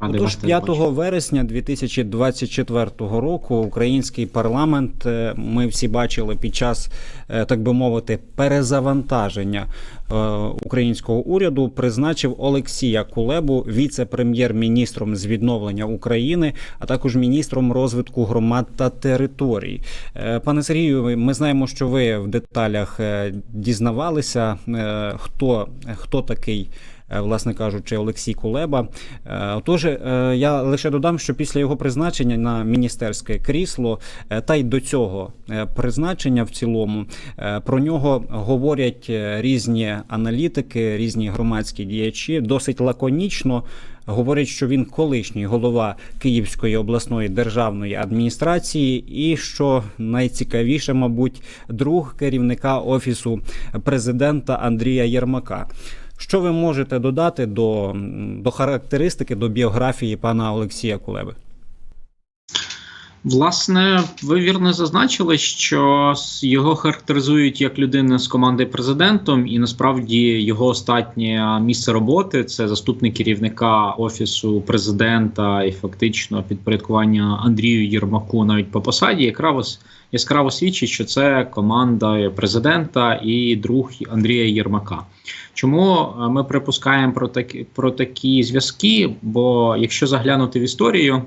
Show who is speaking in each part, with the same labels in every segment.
Speaker 1: Отож,
Speaker 2: вас
Speaker 1: 5
Speaker 2: бачити.
Speaker 1: вересня 2024 року український парламент е, ми всі бачили під час, е, так би мовити, перезавантаження е, українського уряду призначив Олексія Кулебу віце-прем'єр-міністром з відновлення України, а також міністром розвитку громад та територій. Пане Сергію, ми знаємо, що ви в деталях дізнавалися, хто, хто такий власне кажучи, Олексій Кулеба. Е, Отож, е, я лише додам, що після його призначення на міністерське крісло, е, та й до цього е, призначення в цілому е, про нього говорять е, різні аналітики, різні громадські діячі, досить лаконічно. Говорять, що він колишній голова Київської обласної державної адміністрації, і що найцікавіше, мабуть, друг керівника офісу президента Андрія Єрмака. Що ви можете додати до, до характеристики, до біографії пана Олексія Кулеби?
Speaker 2: Власне, ви вірно зазначили, що його характеризують як людина з команди президентом, і насправді його останнє місце роботи це заступник керівника офісу президента і фактично підпорядкування Андрію Єрмаку навіть по посаді, якраз яскраво свідчить, що це команда президента і друг Андрія Єрмака. Чому е, ми припускаємо про такі про такі зв'язки? Бо якщо заглянути в історію.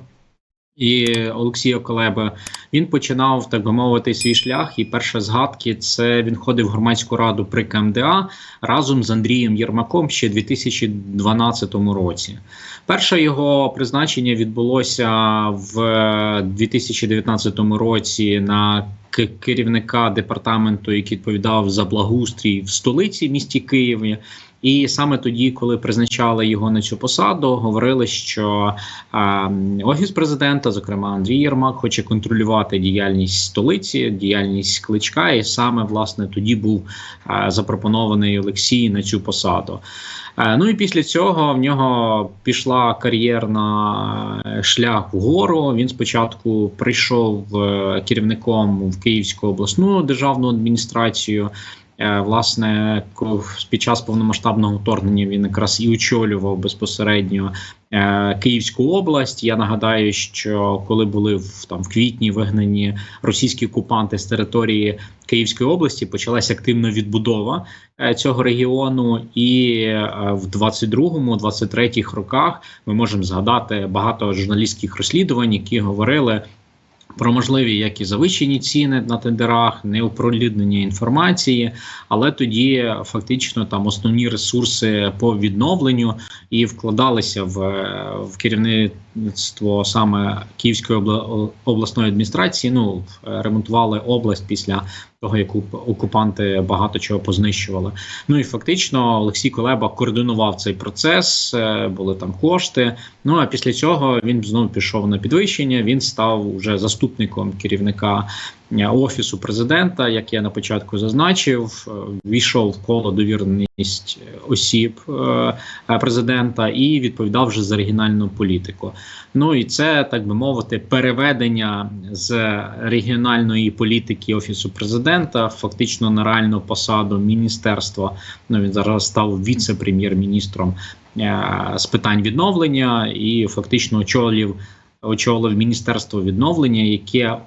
Speaker 2: І Олексія Колеби він починав, так би мовити, свій шлях. І перші згадки це він ходив в громадську раду при КМДА разом з Андрієм Єрмаком ще в 2012 році. Перше його призначення відбулося в 2019 році на керівника департаменту, який відповідав за благоустрій в столиці місті Києві. І саме тоді, коли призначали його на цю посаду, говорили, що е, офіс президента, зокрема Андрій Єрмак, хоче контролювати діяльність столиці, діяльність кличка, і саме власне тоді був е, запропонований Олексій на цю посаду. Ну і після цього в нього пішла кар'єрна е, шлях вгору. Він спочатку прийшов е, керівником в Київську обласну державну адміністрацію. Е, Власне, під час повномасштабного вторгнення він якраз і очолював безпосередньо е, Київську область. Я нагадаю, що коли були в там в квітні вигнані російські окупанти з території Київської області, почалася активна відбудова е, цього регіону, і в 22-23 роках ми можемо згадати багато журналістських розслідувань, які говорили. Про можливі як і завищені ціни на тендерах, неоприлюднення інформації, але тоді фактично там основні ресурси по відновленню і вкладалися в, в керівництво саме Київської обла- обласної адміністрації. Ну ремонтували область після того, як оку- окупанти багато чого познищували. Ну і фактично Олексій Колеба координував цей процес, е, були там кошти. Ну а після цього він знову пішов на підвищення. Він став уже заступником керівника офісу президента, як я на початку зазначив, е, війшов в коло довіреність осіб е, е, президента і відповідав вже за регіональну політику. Ну і це так би мовити, переведення з регіональної політики офісу президента фактично на реальну посаду міністерства. Ну він зараз став віце-прем'єр-міністром е, з питань відновлення і фактично очолив очолив міністерство відновлення, яке е,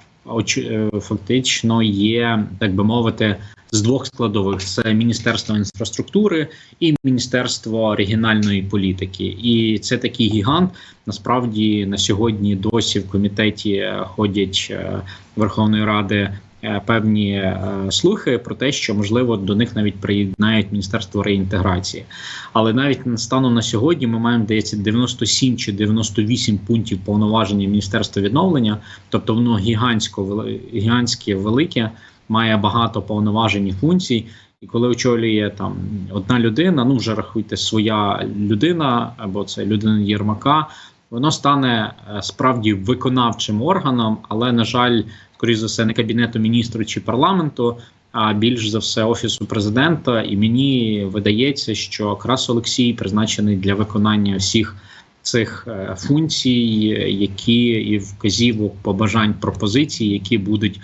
Speaker 2: фактично є, так би мовити, з двох складових: це міністерство інфраструктури і міністерство регіональної політики. І це такий гігант. Насправді на сьогодні досі в комітеті е, ходять е, Верховної Ради. Е, Певні е, слухи про те, що можливо до них навіть приєднають міністерство реінтеграції, але навіть станом на сьогодні ми маємо здається 97 чи 98 пунктів повноваження міністерства відновлення, тобто воно гігантсько гігантське велике, має багато повноважень і функцій. І коли очолює там одна людина, ну вже рахуйте своя людина, або це людина Єрмака, воно стане е, справді виконавчим органом, але на жаль, скоріш за все, не кабінету міністрів чи парламенту, а більш за все офісу президента. І мені видається, що якраз Олексій призначений для виконання всіх цих е, функцій, які і вказівок, побажань, пропозицій, які будуть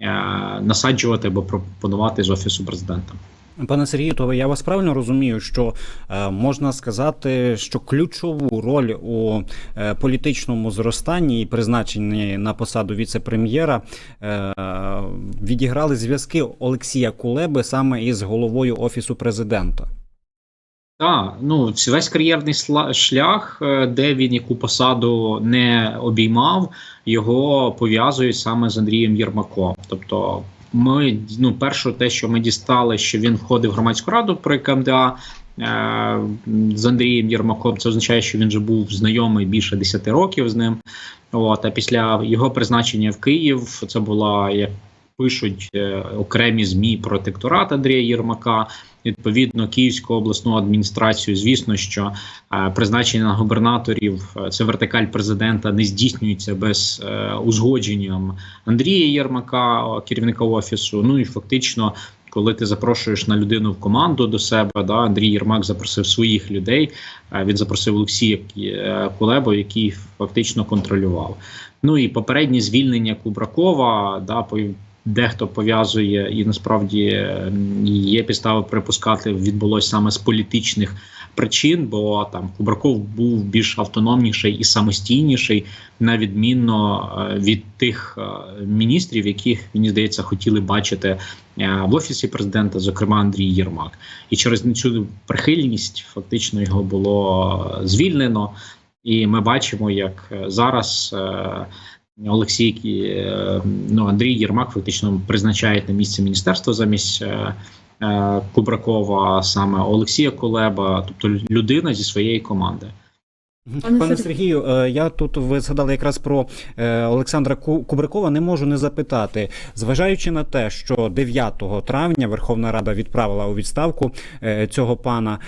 Speaker 2: е, насаджувати або пропонувати з офісу президента.
Speaker 1: Пане Сергію, то я вас правильно розумію, що е, можна сказати, що ключову роль у е, політичному зростанні і призначенні на посаду віце-прем'єра е, відіграли зв'язки Олексія Кулеби саме із головою офісу президента.
Speaker 2: Так, ну весь кар'єрний шлях, е, де він яку посаду не обіймав, його пов'язують саме з Андрієм Єрмаком. Тобто, ми ну, перше, те, що ми дістали, що він входив в громадську раду при КМДА. е, З Андрієм Єрмаком це означає, що він вже був знайомий більше 10 років з ним. От а після його призначення в Київ це була як пишуть е, окремі змі протекторат Андрія Єрмака. Відповідно, Київську обласну адміністрацію, звісно, що е, призначення на губернаторів е, це вертикаль президента не здійснюється без е, узгодження Андрія Єрмака, керівника офісу. Ну і фактично, коли ти запрошуєш на людину в команду до себе, да, Андрій Єрмак запросив своїх людей. е, Він запросив Олексія е, Кулебу, який фактично контролював. Ну і попереднє звільнення Кубракова, да, дехто пов'язує і насправді є підстави припускати, відбулося саме з політичних причин, бо там Кубраков був більш автономніший і самостійніший, на відмінно е, від тих е, міністрів, яких мені здається хотіли бачити е, в офісі президента, зокрема Андрій Єрмак. І через цю прихильність фактично його було звільнено. І ми бачимо, як зараз Олексій е, ну, Андрій Єрмак фактично призначає на місце міністерства замість е, е, Кубракова саме Олексія Колеба, тобто людина зі своєї команди.
Speaker 1: Пане,
Speaker 3: Пане
Speaker 1: Сергію, е, я тут ви згадали якраз про е, Олександра Кубрикова. Не можу не запитати, зважаючи на те, що 9 травня Верховна Рада відправила у відставку е, цього пана.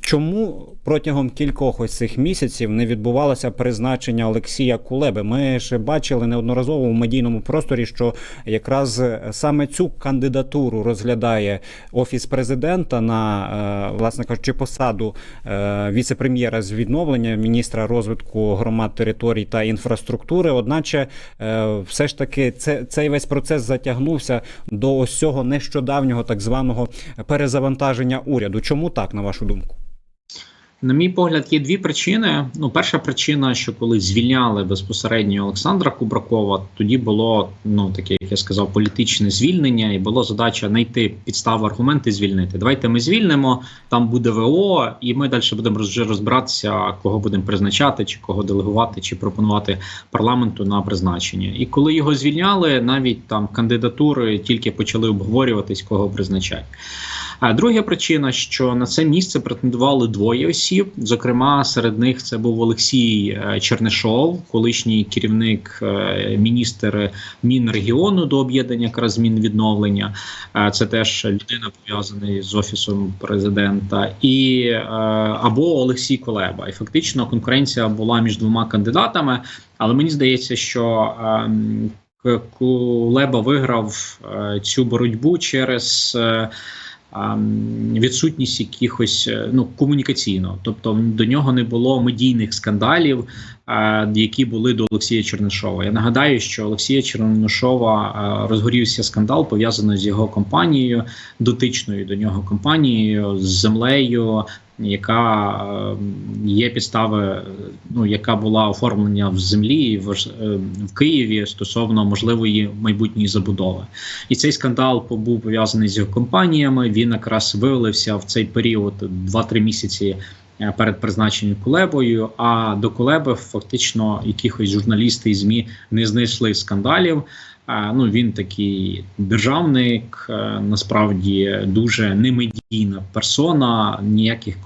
Speaker 1: Чому протягом кількох ось цих місяців не відбувалося призначення Олексія Кулеби? Ми ж бачили неодноразово у медійному просторі, що якраз саме цю кандидатуру розглядає офіс президента на власне кажучи посаду віце-прем'єра з відновлення міністра розвитку громад територій та інфраструктури. Одначе, е, все ж таки, це, цей весь процес затягнувся до ось цього нещодавнього так званого перезавантаження уряду. Чому так, на вашу думку?
Speaker 2: На мій погляд, є дві причини. Ну, перша причина, що коли звільняли безпосередньо Олександра Кубракова, тоді було ну таке, як я сказав, політичне звільнення, і було задача знайти підстави, аргументи звільнити. Давайте ми звільнимо, там буде ВО, і ми далі будемо вже розбиратися, кого будемо призначати, чи кого делегувати, чи пропонувати парламенту на призначення. І коли його звільняли, навіть там кандидатури тільки почали обговорюватись, кого призначати. А друга причина, що на це місце претендували двоє осіб. Зокрема, серед них це був Олексій е, Чернишов, колишній керівник е, міністр Мінрегіону до об'єднання якраз Мінвідновлення. Е, Це теж людина пов'язана з офісом президента, і або Олексій Колеба. І фактично конкуренція була між двома кандидатами. Але мені здається, що ем, Кулеба виграв цю боротьбу через. Відсутність якихось е, ну комунікаційно, тобто до нього не було медійних скандалів, е, які були до Олексія Чернишова. Я нагадаю, що Олексія Чернишова е, розгорівся скандал пов'язаний з його компанією, дотичною до нього компанією з землею, яка е, є підстави, ну яка була оформлення в землі в, е, в Києві стосовно можливої майбутньої забудови. І цей скандал був пов'язаний з компаніями. Він якраз виявився в цей період 2-3 місяці. е, Перед призначенням Кулебою, а до Кулеби фактично якихось журналісти і змі не знайшли скандалів. Ну він такий державник, е, насправді дуже немедійна персона, ніяких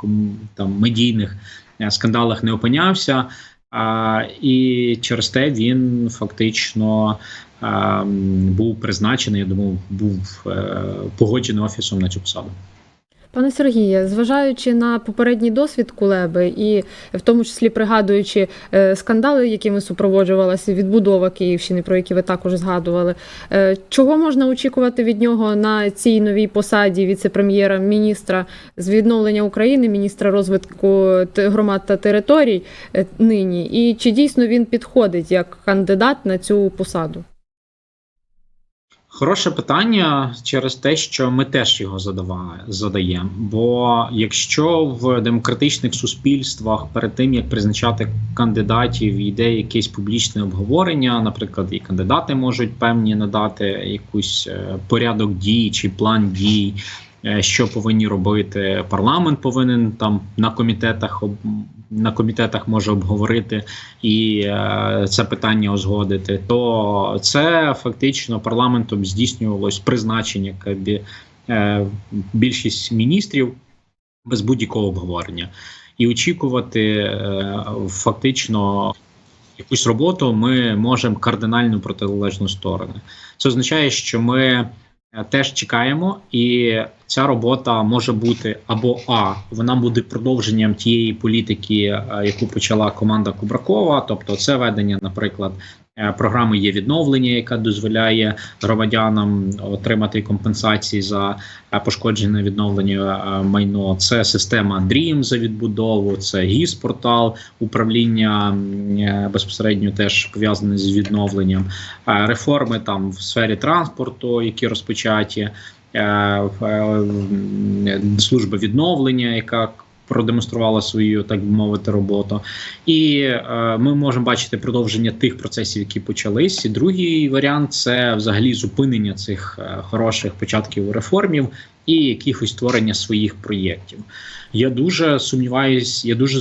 Speaker 2: там медійних е, скандалах не опинявся. А, і через те він фактично а, був призначений. Я думаю, був е, погоджений офісом на цю посаду.
Speaker 3: Пане Сергіє, зважаючи на попередній досвід Кулеби і в тому числі пригадуючи е, скандали, якими супроводжувалася відбудова Київщини, про які ви також згадували, е, чого можна очікувати від нього на цій новій посаді віце-прем'єра міністра з відновлення України, міністра розвитку громад та територій е, нині? І чи дійсно він підходить як кандидат на цю посаду?
Speaker 2: Хороше питання через те, що ми теж його задаємо. Бо якщо в демократичних суспільствах перед тим як призначати кандидатів, йде якесь публічне обговорення, наприклад, і кандидати можуть певні надати якийсь е, порядок дій чи план дій, е, що повинні робити. Парламент повинен там на комітетах об- на комітетах може обговорити і е, це питання узгодити, то це фактично парламентом здійснювалось призначення кабі, е, більшість міністрів без будь-якого обговорення. І очікувати е, фактично якусь роботу ми можемо кардинально протилежну сторону. Це означає, що ми теж чекаємо, і ця робота може бути або А, вона буде продовженням тієї політики, е, яку почала команда Кубракова, тобто це ведення, наприклад. Е, Програми є відновлення, яка дозволяє громадянам отримати компенсації за е, пошкоджене відновлення е, майно. Це система DREAM за відбудову, це ГІС-портал, управління е, безпосередньо теж пов'язане з відновленням, реформи там в сфері транспорту, які розпочаті, служба відновлення, яка продемонструвала свою, так би мовити, роботу. І е, ми можемо бачити продовження тих процесів, які почались. І другий варіант це взагалі зупинення цих е, хороших початків реформів і якихось створення своїх проєктів. Я дуже сумніваюсь, я дуже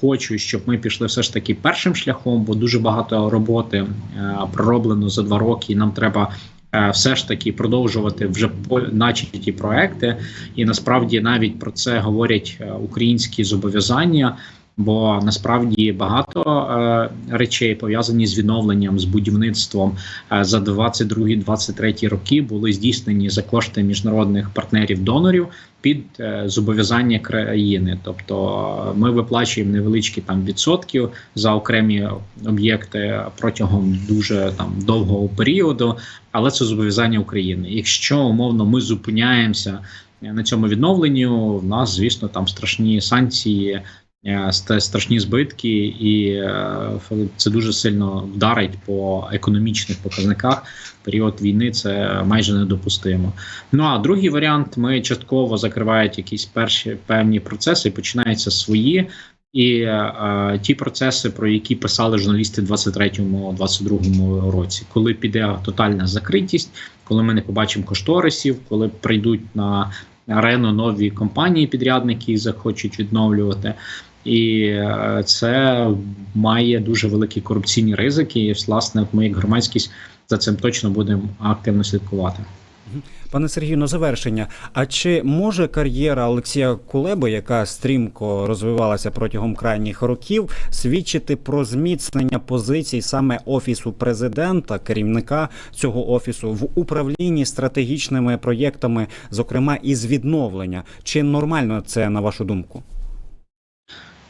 Speaker 2: хочу, щоб ми пішли все ж таки першим шляхом, бо дуже багато роботи е, пророблено за два роки. і Нам треба. Е, Все ж таки продовжувати вже начаті проекти, і насправді навіть про це говорять е, українські зобов'язання. Бо насправді багато е, речей пов'язані з відновленням, з будівництвом е, за 22-23 роки були здійснені за кошти міжнародних партнерів-донорів під е, зобов'язання країни. Тобто е, ми виплачуємо невеличкі там відсотків за окремі об'єкти протягом дуже там довгого періоду, але це зобов'язання України. Якщо умовно ми зупиняємося на цьому відновленню, в нас звісно там страшні санкції. Е, Страшні збитки, і е, це дуже сильно вдарить по економічних показниках. Період війни це майже недопустимо. Ну а другий варіант: ми частково закривають якісь перші певні процеси, починаються свої. І е, ті процеси, про які писали журналісти в 23-22 році, коли піде тотальна закритість, коли ми не побачимо кошторисів, коли прийдуть на арену нові компанії, підрядники і захочуть відновлювати. І е, це має дуже великі корупційні ризики. І власне, ми як громадськість за цим точно будемо активно слідкувати.
Speaker 1: Пане Сергію, на завершення. А чи може кар'єра Олексія Кулеби, яка стрімко розвивалася протягом крайніх років, свідчити про зміцнення позицій саме офісу президента, керівника цього офісу в управлінні стратегічними проєктами, зокрема із відновлення? Чи нормально це на вашу думку?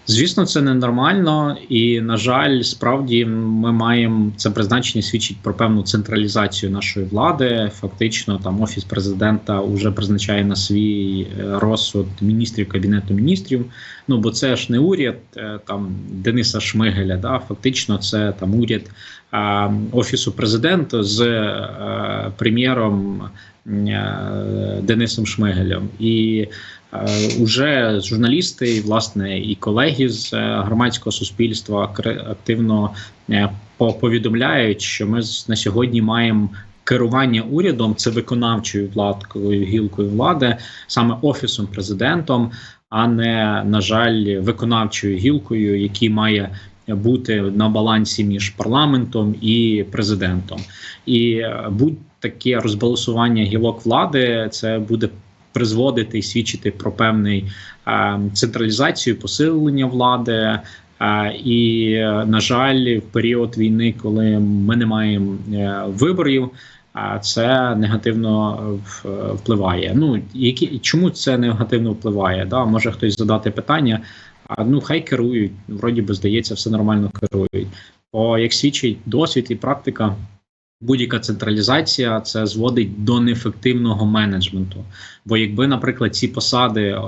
Speaker 2: Звісно, це ненормально, і на жаль, справді ми маємо це призначення свідчить про певну централізацію нашої влади. Фактично, там офіс президента вже призначає на свій е, розсуд міністрів кабінету міністрів. Ну бо це ж не уряд е, там Дениса Шмигеля. Да, фактично, це там уряд е, офісу президента з е, прем'єром Денисом Шмигелем і. Е, Уже журналісти, власне, і колеги з е, громадського суспільства активно е, повідомляють, що ми на сьогодні маємо керування урядом, це виконавчою владкою гілкою влади, саме офісом президентом, а не на жаль, виконавчою гілкою, який має бути на балансі між парламентом і президентом, і будь-таке розбалансування гілок влади це буде призводити і свідчити про певний е, централізацію, посилення влади. Е, і, на жаль, в період війни, коли ми не маємо е, виборів, це негативно впливає. Ну які чому це негативно впливає? Да, може хтось задати питання. Ну хай керують. Вроді би здається, все нормально керують. Бо як свідчить досвід і практика, будь-яка централізація це зводить до неефективного менеджменту. Бо якби, наприклад, ці посади е,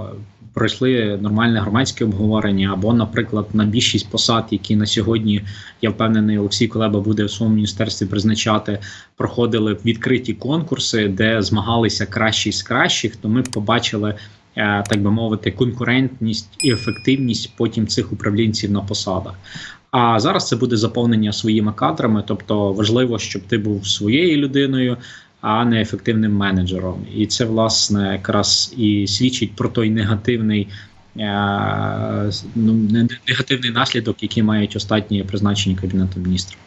Speaker 2: пройшли нормальне громадське обговорення, або, наприклад, на більшість посад, які на сьогодні я впевнений, Олексій Колеба буде в своєму міністерстві призначати, проходили відкриті конкурси, де змагалися кращі з кращих, то ми б побачили. е, Так би мовити, конкурентність і ефективність потім цих управлінців на посадах. А зараз це буде заповнення своїми кадрами, тобто важливо, щоб ти був своєю людиною, а не ефективним менеджером. І це власне якраз і свідчить про той негативний. е, Ну, негативний наслідок, який мають останні призначені кабінетом міністрів.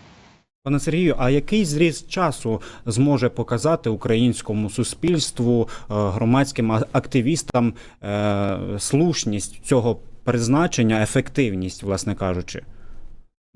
Speaker 1: Пане Сергію, а який зріст часу зможе показати українському суспільству, е, громадським активістам е, слушність цього призначення, ефективність, власне кажучи?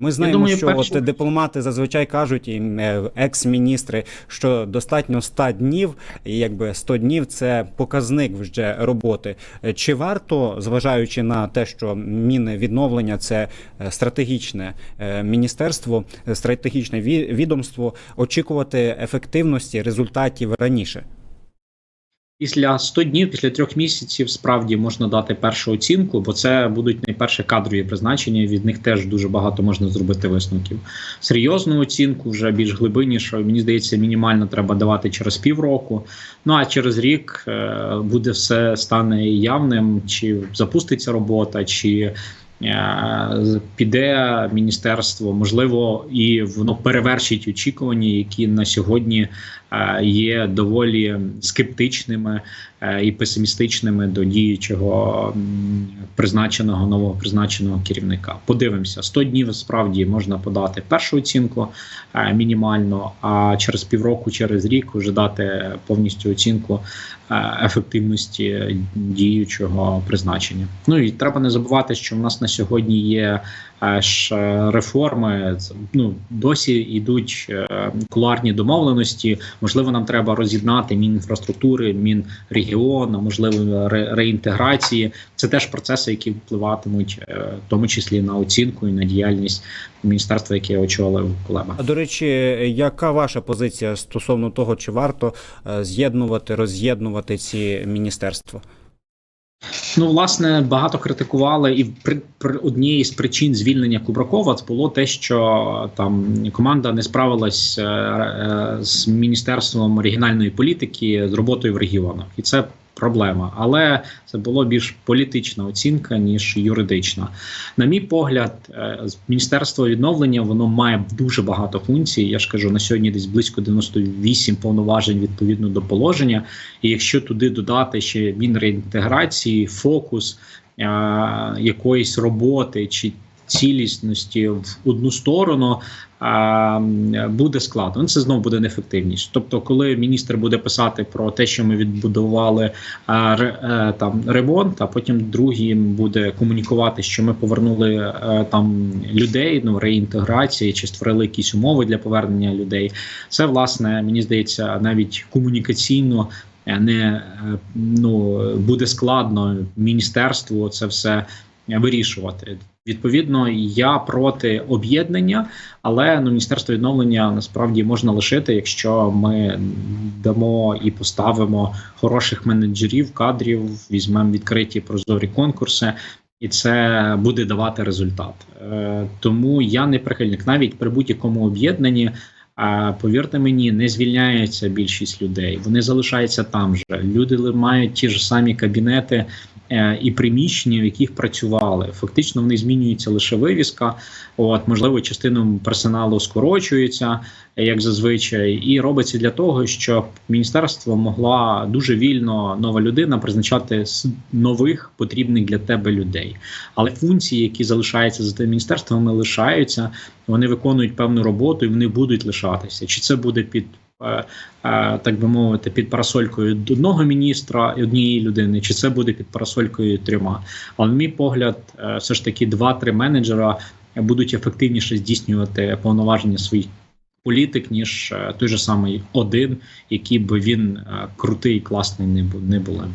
Speaker 1: Ми знаємо,
Speaker 2: думаю,
Speaker 1: що
Speaker 2: перше-
Speaker 1: от дипломати зазвичай кажуть, і е, екс-міністри, що достатньо 100 днів, і якби 100 днів це показник вже роботи. Е, Чи варто, зважаючи на те, що Мінвідновлення це е, стратегічне міністерство, стратегічне ві- відомство, очікувати ефективності результатів раніше?
Speaker 2: Після 100 днів, після трьох місяців, справді можна дати першу оцінку, бо це будуть найперше кадрові призначення. Від них теж дуже багато можна зробити висновків. Серйозну оцінку, вже більш глибинніше, мені здається, мінімально треба давати через півроку. Ну а через рік е, буде все стане явним, чи запуститься робота, чи. Е, Піде міністерство, можливо, і воно перевершить очікування, які на сьогодні е, є доволі скептичними е, і песимістичними до діючого призначеного нового призначеного керівника. Подивимося, 100 днів справді можна подати першу оцінку мінімально, а через півроку, через рік вже дати повністю оцінку ефективності діючого призначення. Ну і треба не забувати, що в нас на сьогодні є е, ж е, реформи. Ну досі йдуть е, кулуарні домовленості. Можливо, нам треба роз'єднати мінінфраструктури, мінрегіону, можливо, ре- реінтеграції. Це теж процеси, які впливатимуть, е, в тому числі на оцінку і на діяльність міністерства, яке очолив Кулеба.
Speaker 1: До речі, яка ваша позиція стосовно того, чи варто з'єднувати, роз'єднувати ці міністерства?
Speaker 2: Ну, власне, багато критикували, і при, при однією з причин звільнення Кубракова це було те, що там команда не справилась е, е, з міністерством регіональної політики з роботою в регіонах, і це проблема. Але це було більш політична оцінка ніж юридична. На мій погляд, е, міністерство відновлення воно має дуже багато функцій. Я ж кажу, на сьогодні десь близько 98 повноважень відповідно до положення. І якщо туди додати ще мінреінтеграції, фокус е, якоїсь роботи чи цілісності в одну сторону. е, Буде складно, Ну, це знову буде неефективність. Тобто, коли міністр буде писати про те, що ми відбудували е, там ремонт, а потім другий буде комунікувати, що ми повернули е, там людей, ну реінтеграції чи створили якісь умови для повернення людей. Це власне мені здається навіть комунікаційно е, не ну буде складно міністерству це все вирішувати. Відповідно, я проти об'єднання, але ну міністерство відновлення насправді можна лишити, якщо ми дамо і поставимо хороших менеджерів, кадрів, візьмемо відкриті прозорі конкурси. І це буде давати результат. Е, тому я не прихильник навіть при будь-якому об'єднанні. А повірте мені, не звільняється більшість людей. Вони залишаються там же. Люди мають ті ж самі кабінети е, і приміщення, в яких працювали. Фактично вони змінюється лише вивіска. От можливо, частину персоналу скорочується, е, як зазвичай, і робиться для того, щоб міністерство могла дуже вільно нова людина призначати с- нових потрібних для тебе людей. Але функції, які залишаються за тим міністерством, лишаються. Вони виконують певну роботу і вони будуть лишатися. Чи це буде під е, е, так би мовити, під парасолькою одного міністра і однієї людини, чи це буде під парасолькою трьома? Але, на мій погляд, е, все ж таки два-три менеджера будуть ефективніше здійснювати повноваження своїх політик, ніж е, той же самий один, який би він е, крутий, класний не був не були.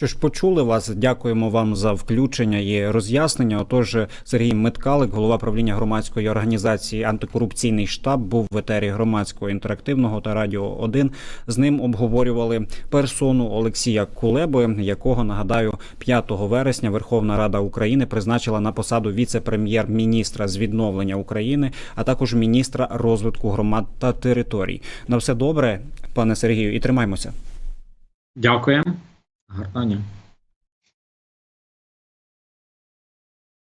Speaker 1: Що ж, почули вас. Дякуємо вам за включення і роз'яснення. Отож, Сергій Меткалик, голова правління громадської організації Антикорупційний штаб, був в етері громадського інтерактивного та радіо 1. З ним обговорювали персону Олексія Кулеби, якого нагадаю 5 вересня Верховна Рада України призначила на посаду віце-прем'єр-міністра з відновлення України, а також міністра розвитку громад та територій. На все добре, пане Сергію, і тримаймося.
Speaker 2: Дякуємо. Гарного дня.